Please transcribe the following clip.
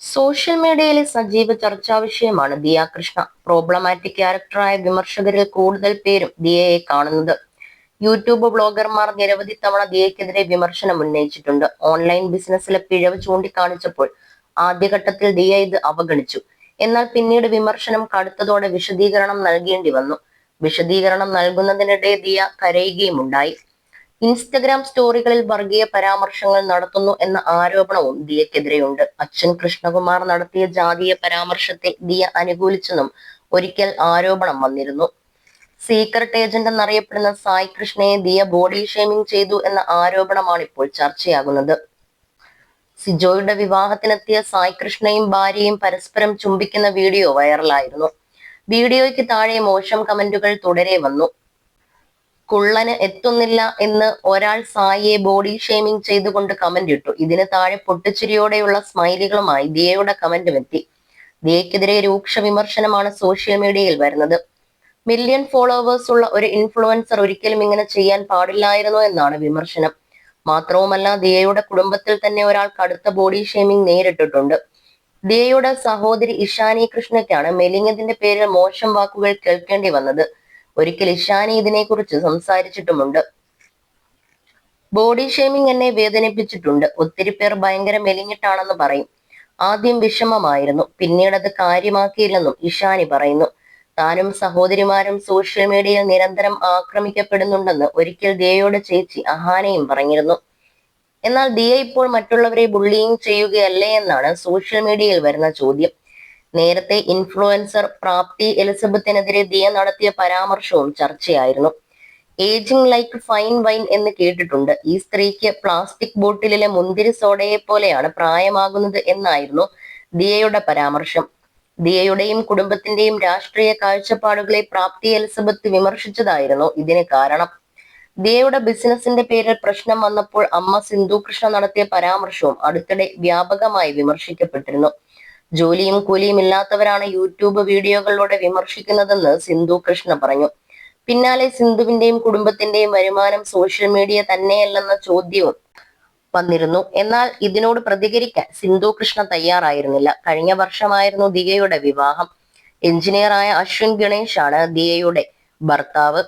Social മീഡിയയിലെ സജീവ ചർച്ചാ വിഷയമാണ് ദിയ കൃഷ്ണ. പ്രോബ്ലമാറ്റിക് ക്യാരക്ടറായ വിമർശകരിൽ കൂടുതൽ പേരും ദിയയെ കാണുന്നത്. യൂട്യൂബ് ബ്ലോഗർമാർ നിരവധി തവണ ദിയക്കെതിരെ വിമർശനം ഉന്നയിച്ചിട്ടുണ്ട്. ഓൺലൈൻ ബിസിനസ്സിലെ പിഴവ് ചൂണ്ടിക്കാണിച്ചപ്പോൾ ആദ്യഘട്ടത്തിൽ ദിയ ഇത് അവഗണിച്ചു. എന്നാൽ പിന്നീട് വിമർശനം കടുത്തതോടെ വിശദീകരണം നൽകേണ്ടി വന്നു. വിശദീകരണം നൽകുന്നതിനിടെ ദിയ കരയുകയുമുണ്ടായി. ഇൻസ്റ്റഗ്രാം സ്റ്റോറികളിൽ വർഗീയ പരാമർശങ്ങൾ നടത്തുന്നു എന്ന ആരോപണവും ദിയക്കെതിരെയുണ്ട് അച്ഛൻ കൃഷ്ണകുമാർ നടത്തിയ ജാതീയ പരാമർശത്തെ ദിയ അനുകൂലിച്ചെന്നും ഒരിക്കൽ ആരോപണം വന്നിരുന്നു. സീക്രട്ട് ഏജന്റ് എന്നറിയപ്പെടുന്ന സായി കൃഷ്ണയെ ദിയ ബോഡി ഷേമിംഗ് ചെയ്തു എന്ന ആരോപണമാണ് ഇപ്പോൾ ചർച്ചയാകുന്നത്. സിജോയുടെ വിവാഹത്തിനെത്തിയ സായി കൃഷ്ണയും ഭാര്യയും പരസ്പരം ചുംബിക്കുന്ന വീഡിയോ വൈറലായിരുന്നു. വീഡിയോയ്ക്ക് താഴെ മോശം കമന്റുകൾ തുടരെ വന്നു. കുള്ളന് എത്തുന്നില്ല എന്ന് ഒരാൾ സായിയെ ബോഡി ഷേമിംഗ് ചെയ്തുകൊണ്ട് കമന്റ് ഇട്ടു. ഇതിന് താഴെ പൊട്ടിച്ചിരിയോടെയുള്ള സ്മൈലികളുമായി ദിയയുടെ കമന്റും എത്തി. ദിയക്കെതിരെ രൂക്ഷ വിമർശനമാണ് സോഷ്യൽ മീഡിയയിൽ വരുന്നത്. മില്യൺ ഫോളോവേഴ്സ് ഉള്ള ഒരു ഇൻഫ്ലുവൻസർ ഒരിക്കലും ഇങ്ങനെ ചെയ്യാൻ പാടില്ലായിരുന്നു എന്നാണ് വിമർശനം. മാത്രവുമല്ല ദിയയുടെ കുടുംബത്തിൽ തന്നെ ഒരാൾ കടുത്ത ബോഡി ഷേമിംഗ് നേരിട്ടിട്ടുണ്ട്. ദിയയുടെ സഹോദരി ഇഷാനി കൃഷ്ണയ്ക്കാണ് മെലിഞ്ഞതിന്റെ പേരിൽ മോശം വാക്കുകൾ കേൾക്കേണ്ടി വന്നത്. ഒരിക്കൽ ഇഷാനി ഇതിനെക്കുറിച്ച് സംസാരിച്ചിട്ടുമുണ്ട്. ബോഡി ഷേമിംഗ് എന്നെ വേദനിപ്പിച്ചിട്ടുണ്ട്. ഒത്തിരി പേർ ഭയങ്കര മെലിഞ്ഞിട്ടാണെന്ന് പറയും. ആദ്യം വിഷമമായിരുന്നു. പിന്നീട് അത് കാര്യമാക്കിയില്ലെന്നും ഇഷാനി പറയുന്നു. താനും സഹോദരിമാരും സോഷ്യൽ മീഡിയയിൽ നിരന്തരം ആക്രമിക്കപ്പെടുന്നുണ്ടെന്ന് ഒരിക്കൽ ദിയയുടെ ചേച്ചി അഹാനയും പറഞ്ഞിരുന്നു. എന്നാൽ ദിയ ഇപ്പോൾ മറ്റുള്ളവരെ ബുള്ളിയിങ് ചെയ്യുകയല്ലേ എന്നാണ് സോഷ്യൽ മീഡിയയിൽ വരുന്ന ചോദ്യം. നേരത്തെ ഇൻഫ്ലുവൻസർ പ്രാപ്തി എലിസബത്തിനെതിരെ ദിയ നടത്തിയ പരാമർശവും ചർച്ചയായിരുന്നു. ഏജിംഗ് ലൈക്ക് ഫൈൻ വൈൻ എന്ന് കേട്ടിട്ടുണ്ട്. ഈ സ്ത്രീക്ക് പ്ലാസ്റ്റിക് ബോട്ടിലിലെ മുന്തിരി സോഡയെ പോലെയാണ് പ്രായമാകുന്നത് എന്നായിരുന്നു ദിയയുടെ പരാമർശം. ദിയയുടെയും കുടുംബത്തിന്റെയും രാഷ്ട്രീയ കാഴ്ചപ്പാടുകളെ പ്രാപ്തി എലിസബത്ത് വിമർശിച്ചതായിരുന്നു ഇതിന് കാരണം. ദിയയുടെ ബിസിനസിന്റെ പേരിൽ പ്രശ്നം വന്നപ്പോൾ അമ്മ സിന്ധു കൃഷ്ണ നടത്തിയ പരാമർശവും അടുത്തിടെ വ്യാപകമായി വിമർശിക്കപ്പെട്ടിരുന്നു. ജോലിയും കൂലിയും ഇല്ലാത്തവരാണ് യൂട്യൂബ് വീഡിയോകളിലൂടെ വിമർശിക്കുന്നതെന്ന് സിന്ധു കൃഷ്ണ പറഞ്ഞു. പിന്നാലെ സിന്ധുവിന്റെയും കുടുംബത്തിന്റെയും വരുമാനം സോഷ്യൽ മീഡിയ തന്നെയല്ലെന്ന ചോദ്യവും വന്നിരുന്നു. എന്നാൽ ഇതിനോട് പ്രതികരിക്കാൻ സിന്ധു കൃഷ്ണ തയ്യാറായിരുന്നില്ല. കഴിഞ്ഞ വർഷമായിരുന്നു ദിയയുടെ വിവാഹം. എഞ്ചിനീയറായ അശ്വിൻ ഗണേഷ് ആണ് ദിയയുടെ ഭർത്താവ്.